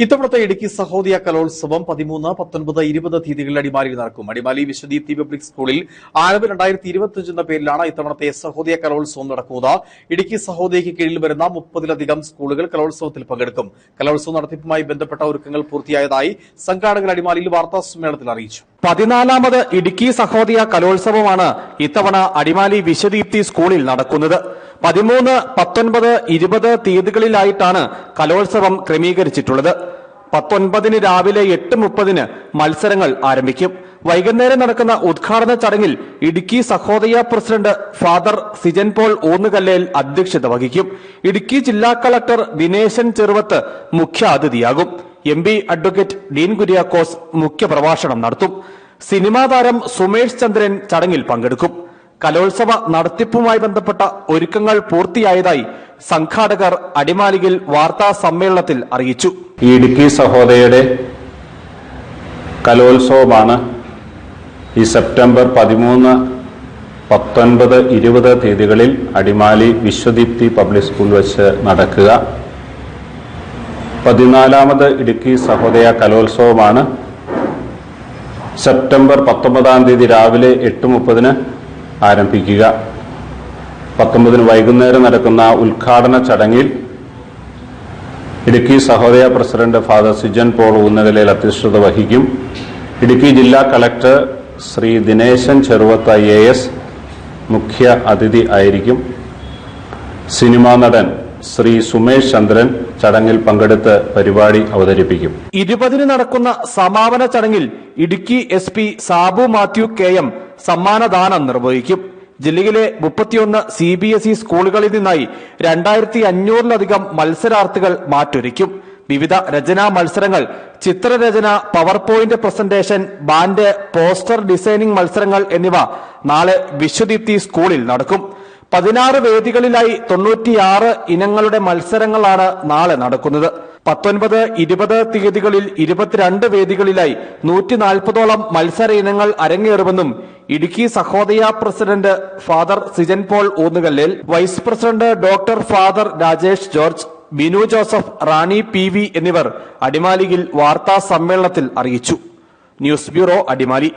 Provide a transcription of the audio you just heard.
ഇത്തവണത്തെ ഇടുക്കി സഹോദയ കലോത്സവം പതിമൂന്ന് പത്തൊൻപത് ഇരുപത് തീയതികളിൽ അടിമാലിയിൽ നടക്കും. അടിമാലി വിശ്വദീപ്തി പബ്ലിക് സ്കൂളിൽ ആരവ് രണ്ടായിരത്തി ഇരുപത്തിയഞ്ച് എന്ന പേരിലാണ് ഇത്തവണത്തെ സഹോദയ കലോത്സവം നടക്കുന്നത്. ഇടുക്കി സഹോദയയ്ക്ക് കീഴിൽ വരുന്ന മുപ്പതിലധികം സ്കൂളുകൾ കലോത്സവത്തിൽ പങ്കെടുക്കും. കലോത്സവ നടത്തിപ്പുമായി ബന്ധപ്പെട്ട ഒരുക്കങ്ങൾ പൂർത്തിയായതായി സംഘാടകർ അടിമാലിയിൽ വാർത്താ സമ്മേളനത്തിൽ അറിയിച്ചു. പതിനാലാമത് ഇടുക്കി സഹോദയ കലോത്സവമാണ് ഇത്തവണ അടിമാലി വിശ്വദീപ്തി സ്കൂളിൽ നടക്കുന്നത്. പതിമൂന്ന് പത്തൊൻപത് ഇരുപത് തീയതികളിലായിട്ടാണ് കലോത്സവം ക്രമീകരിച്ചിട്ടുള്ളത്. പത്തൊൻപതിന് രാവിലെ എട്ട് മുപ്പതിന് മത്സരങ്ങൾ ആരംഭിക്കും. വൈകുന്നേരം നടക്കുന്ന ഉദ്ഘാടന ചടങ്ങിൽ Idukki Sahodaya president father Sijan Paul Oonnukallel അധ്യക്ഷത വഹിക്കും. ഇടുക്കി ജില്ലാ കളക്ടർ ദിനേശൻ ചെറുവത്ത് മുഖ്യ അതിഥിയാകും M P advocate Dean Kuriakose മുഖ്യപ്രഭാഷണം നടത്തും. സിനിമാ താരം സുമേഷ് ചന്ദ്രൻ ചടങ്ങിൽ പങ്കെടുക്കും. കലോത്സവ നടത്തിപ്പുമായി ബന്ധപ്പെട്ട ഒരുക്കങ്ങൾ പൂർത്തിയായതായി സംഘാടകർ അടിമാലിയിൽ വാർത്താ സമ്മേളനത്തിൽ അറിയിച്ചു. ഇടുക്കി സഹോദയയുടെ കലോത്സവമാണ് ഈ സെപ്റ്റംബർ പതിമൂന്ന് പത്തൊൻപത് ഇരുപത് തീയതികളിൽ അടിമാലി വിശ്വദീപ്തി പബ്ലിക് സ്കൂൾ വെച്ച് നടക്കുക. പതിനാലാമത് ഇടുക്കി സഹോദയ കലോത്സവമാണ്. സെപ്റ്റംബർ പത്തൊമ്പതാം തീയതി രാവിലെ എട്ട് മുപ്പതിന് ആരംഭിക്കുക. പത്തൊമ്പതിന് വൈകുന്നേരം നടക്കുന്ന ഉദ്ഘാടന ചടങ്ങിൽ Idukki Sahodaya president father Sijan Paul ഉന്നതലയിൽ അധ്യക്ഷത വഹിക്കും. ഇടുക്കി ജില്ലാ collector Shri Dineshan Cheruvath A S മുഖ്യ അതിഥി ആയിരിക്കും. സിനിമാ നടൻ ശ്രീ സുമേഷ് ചന്ദ്രൻ ചടങ്ങിൽ പങ്കെടുത്ത് പരിപാടി അവതരിപ്പിക്കും. ഇരുപതിന് നടക്കുന്ന സമാപന ചടങ്ങിൽ Idukki S P Sabu Mathew K M സമ്മാനദാനം നിർവഹിക്കും. ജില്ലയിലെ മുപ്പത്തിയൊന്ന് സി ബി എസ് ഇ സ്കൂളുകളിൽ നിന്നായി രണ്ടായിരത്തി അഞ്ഞൂറിലധികം മത്സരാർത്ഥികൾ മാറ്റൊരുക്കും. വിവിധ രചനാ മത്സരങ്ങൾ ചിത്രരചന power point presentation band poster designing മത്സരങ്ങൾ എന്നിവ നാളെ വിശ്വദീപ്തി സ്കൂളിൽ നടക്കും. പതിനാറ് വേദികളിലായി തൊണ്ണൂറ്റിയാറ് ഇനങ്ങളുടെ മത്സരങ്ങളാണ് നാളെ നടക്കുന്നത്. പത്തൊൻപത് ഇരുപത് തീയതികളിൽ ഇരുപത്തിരണ്ട് വേദികളിലായി നൂറ്റി നാൽപ്പതോളം മത്സര ഇനങ്ങൾ അരങ്ങേറുമെന്നും Idukki Sahodaya president father Sijan Paul ഊന്നുകല്ലിൽ vice president doctor father Rajesh George Binu Joseph Rani P V എന്നിവർ അടിമാലിയിൽ വാർത്താ സമ്മേളനത്തിൽ അറിയിച്ചു. News bureau Adimali.